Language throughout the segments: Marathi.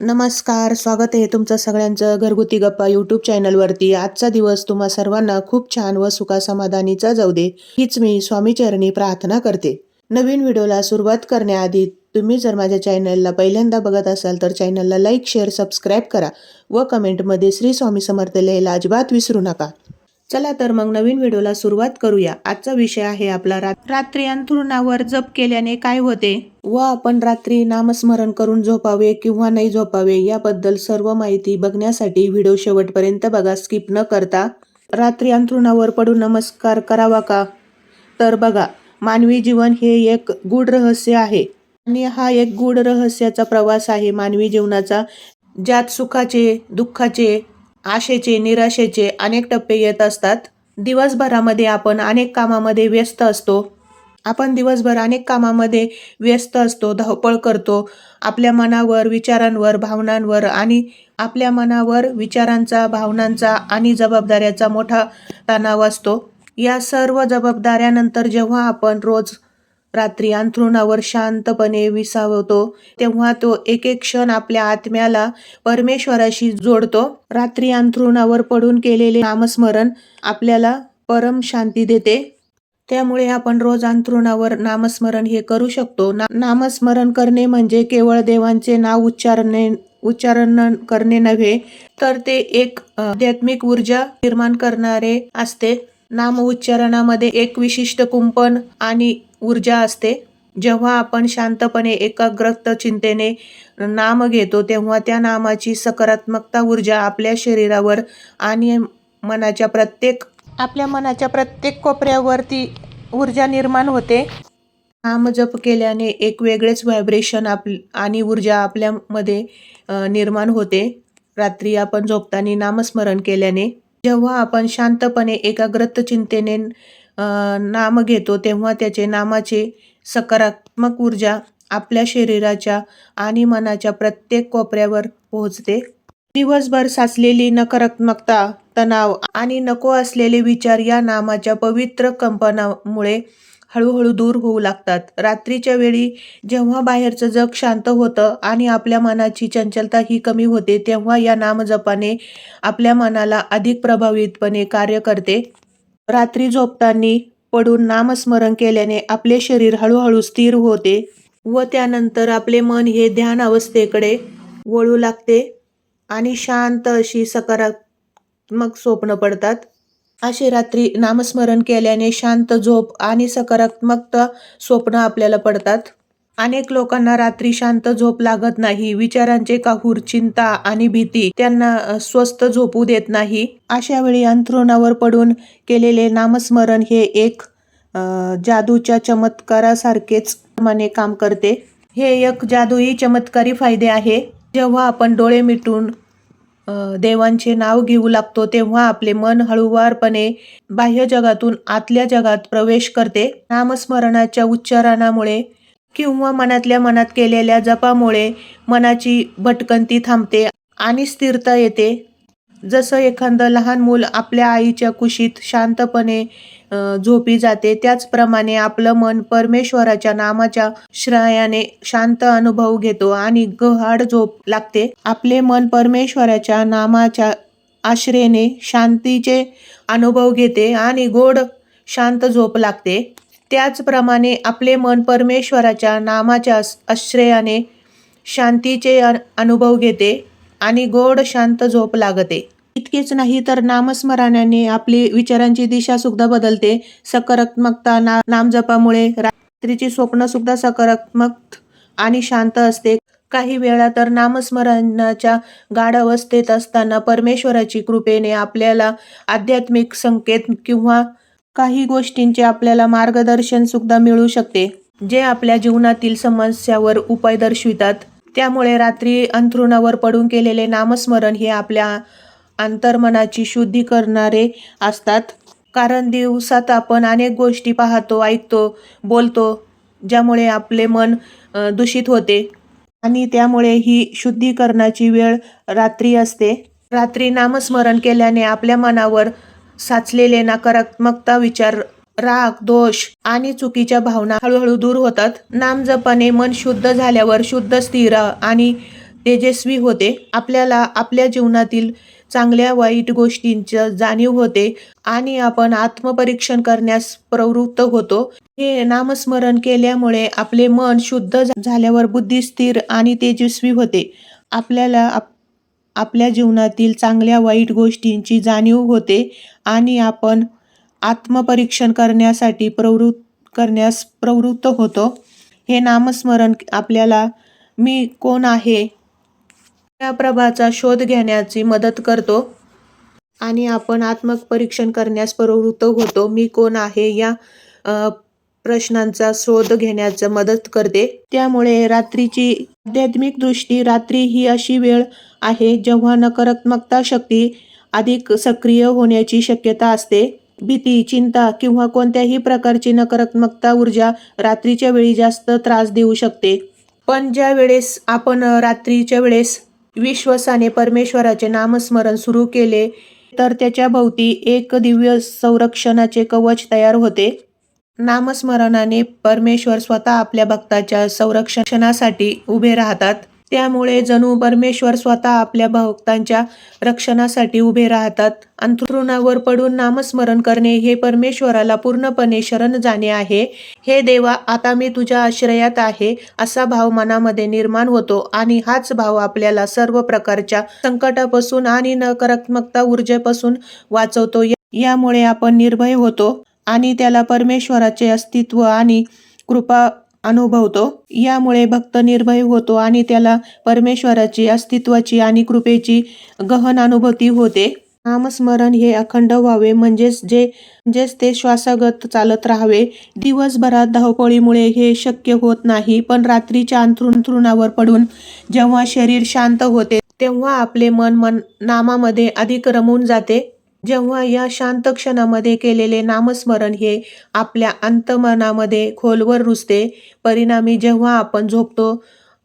नमस्कार स्वागत आहे तुमचं सगळ्यांचं घरगुती गप्पा यूट्यूब चॅनलवरती आजचा दिवस तुम्हा सर्वांना खूप छान व सुखासमाधानीचा जाऊ दे हीच मी स्वामीचरणी प्रार्थना करते. नवीन व्हिडिओला सुरुवात करण्याआधी तुम्ही जर माझ्या चॅनलला पहिल्यांदा बघत असाल तर चॅनलला लाईक शेअर सबस्क्राईब करा व कमेंटमध्ये श्री स्वामी समर्थ लिहायला अजिबात विसरू नका. चला तर मग नवीन व्हिडिओला सुरुवात करूया. आजचा विषय आहे आपला रात- रात्री अंथरुणावर जप केल्याने काय होते? व आपण रात्री नामस्मरण करून झोपावे किंवा नाही झोपावे याबद्दल सर्व माहिती बघण्यासाठी व्हिडिओ शेवटपर्यंत बघा. स्किप न करता रात्री अंथरुणावर पडून नमस्कार करावा का? तर बघा मानवी जीवन हे एक गूढ रहस्य आहे. आणि हा एक गूढ रहस्याचा प्रवास आहे मानवी जीवनाचा. ज्यात सुखाचे दुःखाचे आशेचे निराशेचे अनेक टप्पे येत असतात. दिवसभरामध्ये आपण अनेक कामामध्ये व्यस्त असतो. आपण दिवसभर अनेक कामामध्ये व्यस्त असतो धावपळ करतो. आपल्या मनावर विचारांवर भावनांवर आणि आपल्या मनावर विचारांचा भावनांचा आणि जबाबदाऱ्याचा मोठा तणाव असतो. या सर्व जबाबदाऱ्यानंतर जेव्हा आपण रोज रात्री अंथरुणावर शांतपणे विसावतो तेव्हा तो एक एक क्षण आपल्या आत्म्याला परमेश्वराशी जोडतो. रात्री अंथरुणावर पडून केलेले नामस्मरण आपल्याला परम शांती देते. त्यामुळे आपण रोज अंथरुणावर नामस्मरण हे करू शकतो. ना नामस्मरण करणे म्हणजे केवळ देवांचे नाव उच्चारणे उच्चारण करणे नव्हे तर ते एक आध्यात्मिक ऊर्जा निर्माण करणारे असते. नाम उच्चारणामध्ये एक विशिष्ट कुंपण आणि ऊर्जा असते. जेव्हा आपण शांतपणे एकाग्रत चिंतेने नाम घेतो तेव्हा त्या नामाची सकारात्मकता ऊर्जा आपल्या शरीरावर आणि मनाच्या प्रत्येक आपल्या मनाच्या प्रत्येक कोपऱ्यावरती ऊर्जा निर्माण होते. नाम जप केल्याने एक वेगळेच व्हायब्रेशन आप आणि ऊर्जा आपल्यामध्ये निर्माण होते. रात्री आपण झोपताना नामस्मरण केल्याने जेव्हा आपण शांतपणे एकाग्रत चिंतेने नाम घेतो तेव्हा त्याचे नामाचे सकारात्मक ऊर्जा आपल्या शरीराच्या आणि मनाच्या प्रत्येक कोपऱ्यावर पोहोचते. दिवसभर साचलेली नकारात्मकता तणाव आणि नको असलेले विचार या नामाच्या पवित्र कंपनामुळे हळूहळू दूर होऊ लागतात. रात्रीच्या वेळी जेव्हा बाहेरचं जग शांत होतं आणि आपल्या मनाची चंचलता ही कमी होते तेव्हा या नामजपाने आपल्या मनाला अधिक प्रभावितपणे कार्य करते. रात्री झोपताना पडून नामस्मरण केल्याने आपले शरीर हळूहळू स्थिर होते व त्यानंतर आपले मन हे ध्यान अवस्थेकडे वळू लागते आणि शांत अशी सकारात्मक स्वप्न पडतात. असे रात्री नामस्मरण केल्याने शांत झोप आणि सकारात्मकता स्वप्न आपल्याला पडतात. अनेक लोकांना रात्री शांत झोप लागत नाही विचारांचे काहूर चिंता आणि भीती त्यांना स्वस्त झोपू देत नाही. अशा वेळी अंथरुणावर पडून केलेले नामस्मरण हे एक जादूच्या चमत्कारासारखेच माने काम करते. हे एक जादूई चमत्कारी फायदे आहे. जेव्हा आपण डोळे मिटून देवांचे नाव घेऊ लागतो तेव्हा आपले मन हळूवारपणे बाह्य जगातून आतल्या जगात प्रवेश करते. नामस्मरणाच्या उच्चारणामुळे किंवा मनातल्या मनात केलेल्या जपामुळे मनाची भटकंती थांबते आणि स्थिरता येते. जसं एखादं लहान मूल आपल्या आईच्या कुशीत शांतपणे झोपी जाते त्याचप्रमाणे आपलं मन परमेश्वराच्या नामाच्या श्रयाने शांत अनुभव घेतो आणि गहाड झोप लागते. आपले मन परमेश्वराच्या नामाच्या आश्रयाने शांतीचे अनुभव घेते आणि गोड शांत झोप लागते. त्याचप्रमाणे आपले मन परमेश्वराच्या नामाच्या आश्रयाने शांतीचे अनुभव घेते आणि गोड शांत झोप लागते. इतकेच नाही तर नामस्मरणाने आपली विचारांची दिशा सुद्धा बदलते. सकारात्मकता ना नामजपामुळे रात्रीची स्वप्न सुद्धा सकारात्मक आणि शांत असते. काही वेळा तर नामस्मरणाच्या गाढ अवस्थेत असताना परमेश्वराची कृपेने आपल्याला आध्यात्मिक संकेत किंवा काही गोष्टींचे आपल्याला मार्गदर्शन सुद्धा मिळू शकते जे आपल्या जीवनातील समस्यावर उपाय दर्शवितात. त्यामुळे रात्री अंथरुणावर पडून केलेले नामस्मरण हे आपल्या अंतर्मनाची शुद्धी करणारे असतात. कारण दिवसात आपण अनेक गोष्टी पाहतो ऐकतो बोलतो ज्यामुळे आपले मन दूषित होते. आणि त्यामुळे ही शुद्धीकरणाची वेळ रात्री असते. रात्री नामस्मरण केल्याने आपल्या मनावर साचलेले नकारात्मकता विचार राग दोष आणि चुकीच्या भावना हळूहळू दूर होतात. नामजपाने मन शुद्ध झाल्यावर शुद्ध स्थिर आणि तेजस्वी होते. आपल्याला आपल्या जीवनातील चांगल्या वाईट गोष्टींचं जाणीव होते आणि आपण आत्मपरीक्षण करण्यास प्रवृत्त होतो. हे नामस्मरण केल्यामुळे आपले मन शुद्ध झाल्यावर बुद्धी स्थिर आणि तेजस्वी होते. आपल्याला आप आपल्या जीवनातील चांगल्या वाईट गोष्टींची जाणीव होते आणि आपण आत्मपरीक्षण करण्यासाठी प्रवृत्त करण्यास प्रवृत्त होतो. हे नामस्मरण आपल्याला मी कोण आहे? या प्रभाचा शोध घेण्याची मदत करतो. आणि आपण आत्मपरीक्षण करण्यास प्रवृत्त होतो. मी कोण आहे? या प्रश्नांचा शोध घेण्याचं मदत करते. त्यामुळे रात्रीची आध्यात्मिक दृष्टी रात्री ही अशी वेळ आहे जेव्हा नकारात्मकता शक्ती अधिक सक्रिय होण्याची शक्यता असते. भीती चिंता किंवा कोणत्याही प्रकारची नकारात्मकता ऊर्जा रात्रीच्या वेळी जास्त त्रास देऊ शकते. पण ज्या वेळेस आपण रात्रीच्या वेळेस विश्वासाने परमेश्वराचे नामस्मरण सुरू केले तर त्याच्या भोवती एक दिव्य संरक्षणाचे कवच तयार होते. नामस्मरणाने परमेश्वर स्वतः आपल्या भक्ताच्या संरक्षणासाठी उभे राहतात. त्यामुळे जणू परमेश्वर स्वतः आपल्या भक्तांच्या रक्षणासाठी उभे राहतात. अंथरुणावर पडून नामस्मरण करणे हे परमेश्वराला पूर्णपणे शरण जाणे आहे. हे देवा आता मी तुझ्या आश्रयात आहे असा भाव मनामध्ये निर्माण होतो आणि हाच भाव आपल्याला सर्व प्रकारच्या संकटापासून आणि नकारात्मकता ऊर्जेपासून वाचवतो. यामुळे आपण निर्भय होतो. आणि त्याला परमेश्वराचे अस्तित्व आणि कृपा अनुभवतो. यामुळे भक्त निर्भय होतो आणि त्याला परमेश्वराची अस्तित्वाची आणि कृपेची गहन अनुभूती होते. नामस्मरण हे अखंड व्हावे म्हणजेच जे म्हणजेच ते श्वासागत चालत राहावे. दिवसभरात धावपळीमुळे हे शक्य होत नाही पण रात्रीच्या अंथरुणावर पडून जेव्हा शरीर शांत होते तेव्हा आपले मन मन नामामध्ये अधिक रमून जाते. जेव्हा या शांत क्षणामध्ये केलेले नामस्मरण हे आपल्या अंतमनामध्ये खोलवर रुजते परिणामी जेव्हा आपण झोपतो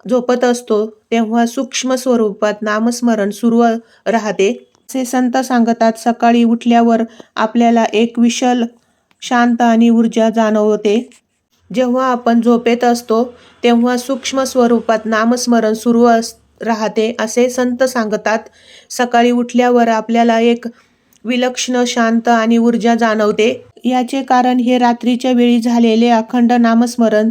झोपत असतो तेव्हा सूक्ष्म स्वरूपात नामस्मरण सुरू राहते. असे संत सांगतात सकाळी उठल्यावर आपल्याला एक विशाल शांत आणि ऊर्जा जाणवते. जेव्हा आपण झोपेत असतो तेव्हा सूक्ष्म स्वरूपात नामस्मरण सुरू अस राहते असे संत सांगतात. सकाळी उठल्यावर आपल्याला एक विलक्षण शांत आणि ऊर्जा जाणवते. याचे कारण हे रात्रीच्या वेळी झालेले अखंड नामस्मरण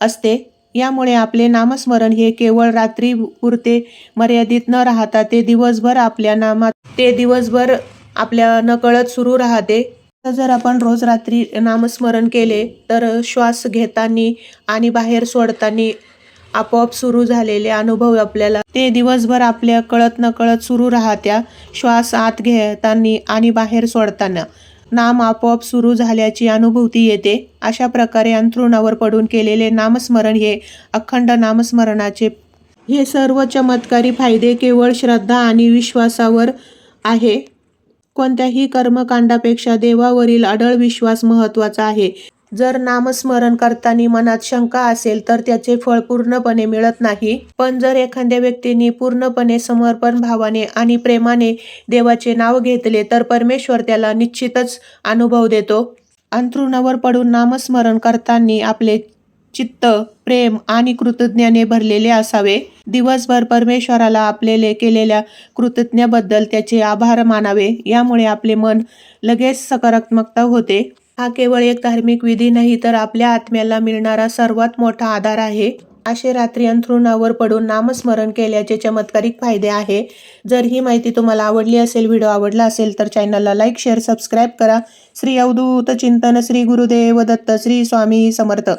असते. यामुळे आपले नामस्मरण हे केवळ रात्री पुरते मर्यादित न राहता ते दिवसभर आपल्या नामात ते दिवसभर आपल्या नकळत सुरू राहते. जर आपण रोज रात्री नामस्मरण केले तर श्वास घेताना आणि बाहेर सोडताना आपोआप सुरू झालेले अनुभव आपल्याला ते दिवसभर आपल्या कळत नकळत सुरू राहत्या श्वास आत घेताना आणि बाहेर सोडताना. नाम आपोआप सुरू झाल्याची अनुभूती येते. अशा प्रकारे अंथरुणावर पडून केलेले नामस्मरण हे अखंड नामस्मरणाचे हे सर्व चमत्कारी फायदे केवळ श्रद्धा आणि विश्वासावर आहे. कोणत्याही कर्मकांडापेक्षा देवावरील अढळ विश्वास महत्त्वाचा आहे. जर नामस्मरण करताना मनात शंका असेल तर त्याचे फळ पूर्णपणे मिळत नाही. पण जर एखाद्या व्यक्तीने पूर्णपणे समर्पण भावाने आणि प्रेमाने देवाचे नाव घेतले तर परमेश्वर त्याला निश्चितच अनुभव देतो. अंथरुणावर पडून नामस्मरण करताना आपले चित्त प्रेम आणि कृतज्ञाने भरलेले असावे. दिवसभर परमेश्वराला आपलेले केलेल्या कृतज्ञाबद्दल त्याचे आभार मानावे. यामुळे आपले मन लगेच सकारात्मकता होते. हा केवळ एक धार्मिक विधी नाही तर आपल्या आत्म्याला मिळणारा सर्वात मोठा आधार आहे. असे रात्री अंथरुणावर पडून नामस्मरण केल्याचे चमत्कारिक फायदे आहे. जर ही माहिती तुम्हाला आवडली असेल व्हिडिओ आवडला असेल तर चॅनलला लाईक शेअर सबस्क्राईब करा. श्री अवधूत चिंतन श्री गुरुदेव दत्त श्री स्वामी समर्थ.